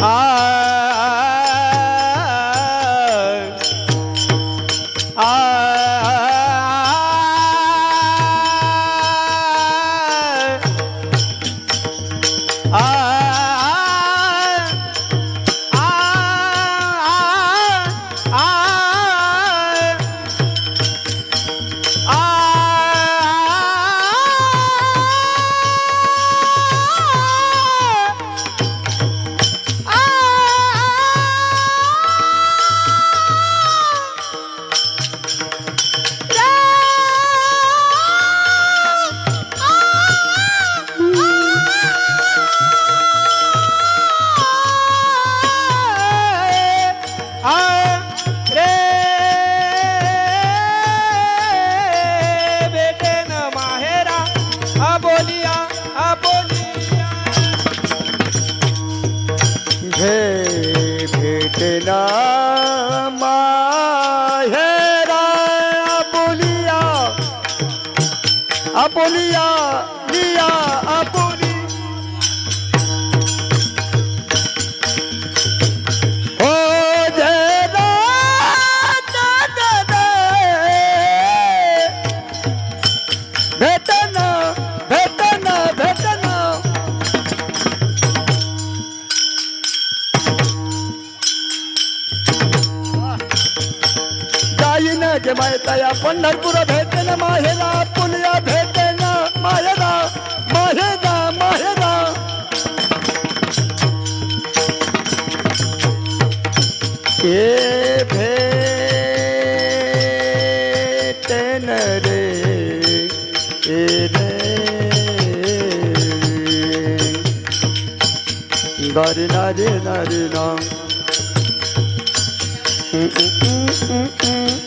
啊 Beta तया पंढरपूर भेटे ना, माहेरा, पुण्या भेटे ना, माहेरा माहेरा माहेरा ए भेटे न रे, ए रे गरी नारी नारी ना Mm-mm-mm-mm-mm.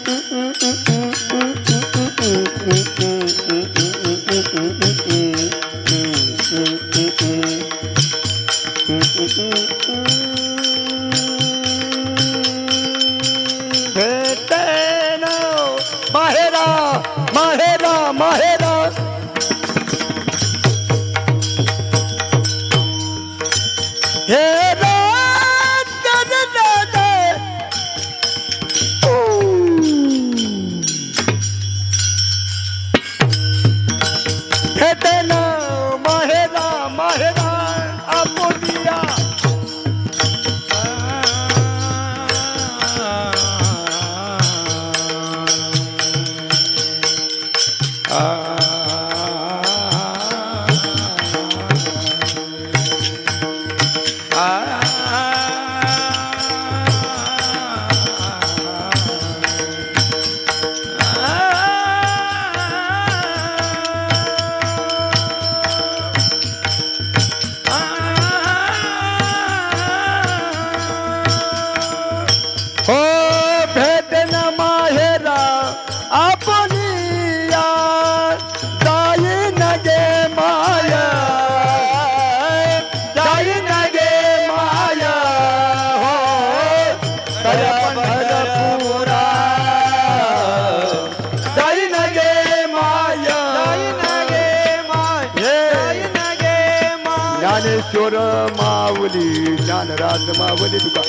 ज्ञानेश्वर माऊली ज्ञानराज माऊली तुका.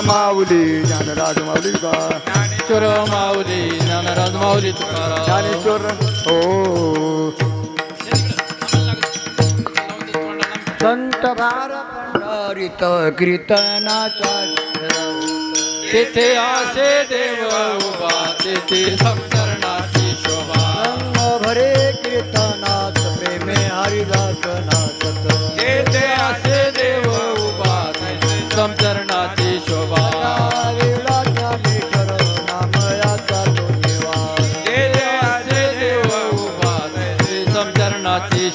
माऊली ज्ञानराज माऊली तुका. ज्ञानेश्वर माऊली ज्ञानराज माऊली तुकाराम ज्ञानेश्वर हो. संत भारत कीर्तनाचा तेथे आसे देव उभा तेथे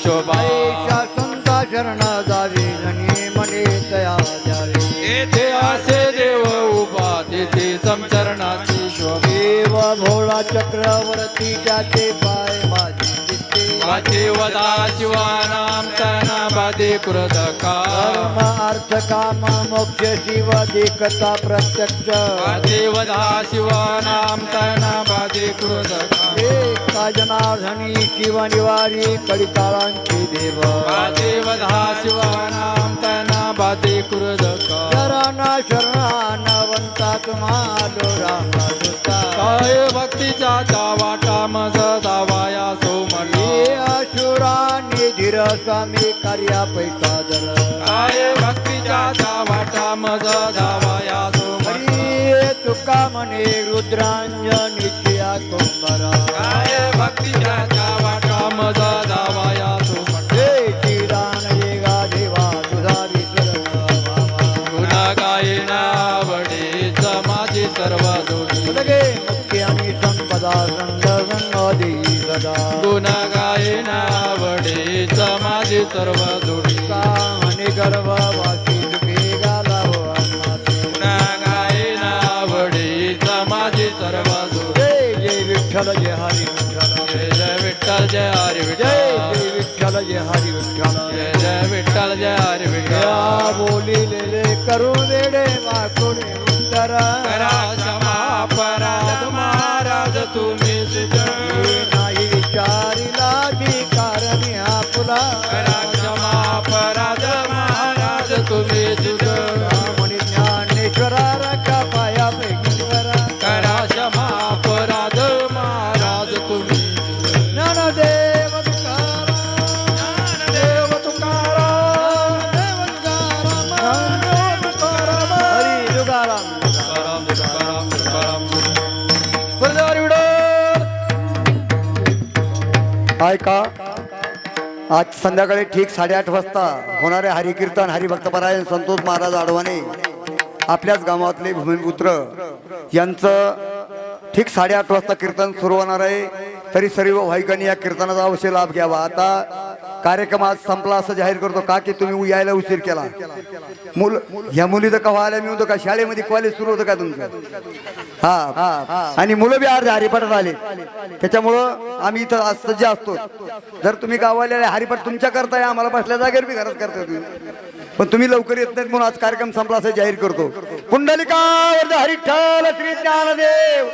संता शरण जावी जनी मने तया द्यावी. आसे देव उभा तेथे संचरणाची शोभा. देव भोळा चक्रवर्ती त्याचे पाय माझे वाचे वदा शिवानाम तना बाधे कृतका धर्म अर्थ काम मोक्ष शिव देखता प्रत्यक्ष. वाचे वदा शिवानाम शिवानी शिव निवारी कलिकारांची देव देवधा शिवानाम त्यांना बाते कुरदक शरणा शरणानवंता तुम्हाला रामानुता काय भक्तीचा दावाटा मज दावाया सोमणी असुरानी धीर स्वामी कार्या पैसा जर. काय भक्तीचा दावाटा मज दावाया सोमणी तुका म्हणे रुद्रांजनीची आकुम सर्व जोडी मुक्ती आणि संपदा संग संगदी सदा. गुण गायना आवडीच माझी सर्व जोडी का आणि गर्भवासी दुखे गालाव. गुण गायना माझी सर्व जोडी जय जय विठ्ठल जय हरी विठ्ठल. जय जय विठ्ठल जय हरी जय विठ्ठल. जय विठ्ठल जय हरी विठ्ठल. जय जय विठ्ठल जय हरी विठ्ठल. बोलिलेले करू वेडे वाकुडे करा क्षमा अपराध महाराज तुम्ही नाही विचारिला मी आपुला. आज संध्याकाळी ठीक साडेआठ वाजता होणारे हरिकीर्तन हरिभक्तपरायण संतोष महाराज आडवाने आपल्याच गावातले भूमिपुत्र यांचं ठीक साडेआठ वाजता कीर्तन सुरू होणार आहे. तरी सर्व भाविकांनी या कीर्तनाचा अवश्य लाभ घ्यावा. आता कार्यक्रम आज संपला असं जाहीर करतो का की तुम्ही यायला उशीर केला? मुल ह्या मुली तर कवा आल्या? मी होतो का शाळेमध्ये कॉलेज सुरू होतं का तुमचं? हा. हा आणि मुलं बी अर्ध हरिपाठात आले. त्याच्यामुळं आम्ही इथं आज सज्ज असतो. जर तुम्ही गावाले हरिपाठ तुमच्या करताय आम्हाला बसल्या जागेवर बी घरात करताय तुम्ही. पण तुम्ही लवकर येत नाहीत म्हणून आज कार्यक्रम संपला असं जाहीर करतो. पुंडलिका हरिठ्ठल श्री ज्ञानदेव.